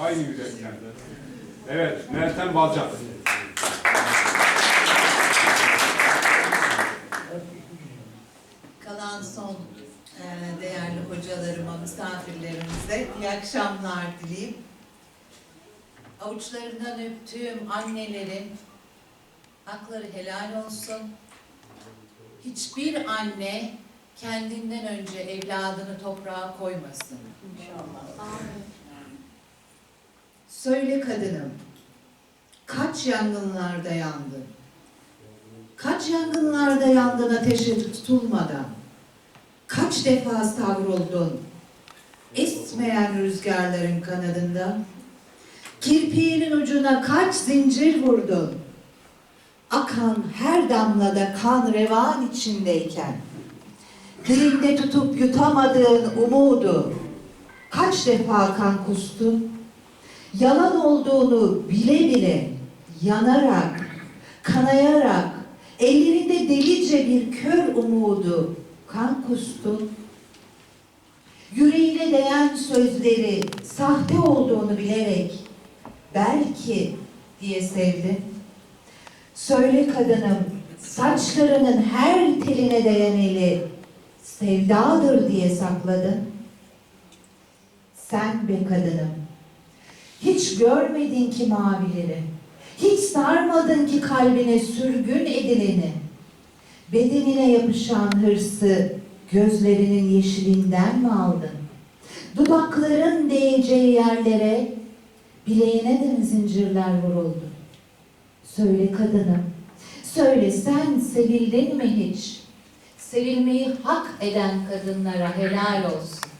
Aynı yürekten. Evet, Meltem Balcan. Kalan son e, değerli hocalarıma, misafirlerimize iyi akşamlar dileyim. Avuçlarından öptüğüm annelerin hakları helal olsun. Hiçbir anne kendinden önce evladını toprağa koymasın. Söyle kadınım, kaç yangınlarda yandın? Kaç yangınlarda yandın ateşe tutulmadan? Kaç defa savruldun? Esmeyen rüzgarların kanadında? Kirpiğinin ucuna kaç zincir vurdun? Akan her damlada kan revan içindeyken, dilinde tutup yutamadığın umudu, kaç defa kan kustun? Yalan olduğunu bile bile, yanarak, kanayarak, ellerinde delice bir kör umudu kan kustun. Yüreğine değen sözleri sahte olduğunu bilerek belki diye sevdin. Söyle kadınım, saçlarının her teline değen eli sevdadır diye sakladın. Sen be kadınım, hiç görmedin ki mavileri. Hiç sarmadın ki kalbine sürgün edileni. Bedenine yapışan hırsı gözlerinin yeşilinden mi aldın? Dudakların değeceği yerlere bileğine de mi zincirler vuruldu? Söyle kadınım, söyle sen sevildin mi hiç? Sevilmeyi hak eden kadınlara helal olsun.